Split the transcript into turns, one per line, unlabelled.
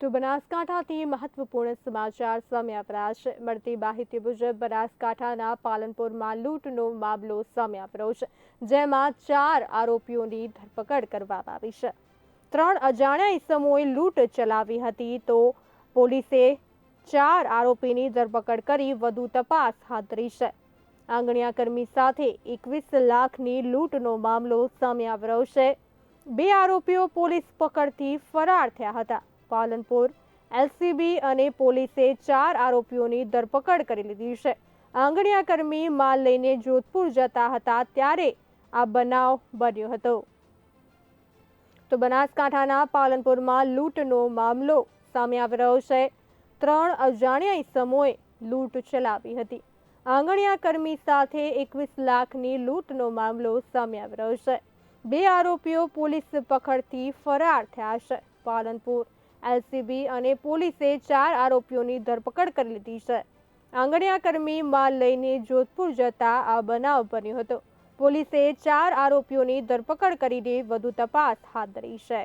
તો બનાસકાંઠાથી મહત્વપૂર્ણ સમાચાર સામે આવ્યા છે. મળતી માહિતી મુજબ બનાસકાંઠાના પાલનપુરમાં લૂંટનો મામલો સામે આવ્યો છે, જેમાં ચાર આરોપીઓની ધરપકડ કરવામાં આવી છે. ત્રણ અજાણ્યા ઇસમોએ લૂંટ ચલાવી હતી તો પોલીસે ચાર આરોપીની ધરપકડ કરી વધુ તપાસ હાથ ધરી છે. આંગણિયાકર્મી સાથે એકવીસ લાખની લૂંટનો મામલો સામે આવ્યો છે. બે આરોપીઓ પોલીસ પકડથી ફરાર થયા હતા. પાલનપુર. એલસીબી અને પોલીસે ચાર આરોપીઓની ધરપકડ કરી લીધી છે. આંગણિયાકર્મી માલ લઈને જોધપુર જતા હતા ત્યારે આ બનાવ બન્યો હતો. તો બનાસકાંઠાના પાલનપુરમાં લૂંટનો મામલો સામે આવી રહ્યો છે. ત્રણ અજાણ્યા ઇસમોએ લૂંટ ચલાવી હતી. આંગણિયાકર્મી સાથે એકવીસ લાખની લૂંટનો મામલો સામે આવી રહ્યો છે. બે આરોપીઓ પોલીસ પકડથી ફરાર થયા છે પાલનપુર. એલસીબી અને પોલીસે ચાર આરોપીઓની ધરપકડ કરી લીધી છે. આંગણિયાકર્મી માલ લઈને જોધપુર જતા આ બનાવ બન્યો હતો. પોલીસે ચાર આરોપીઓની ધરપકડ કરીને વધુ તપાસ હાથ ધરી છે.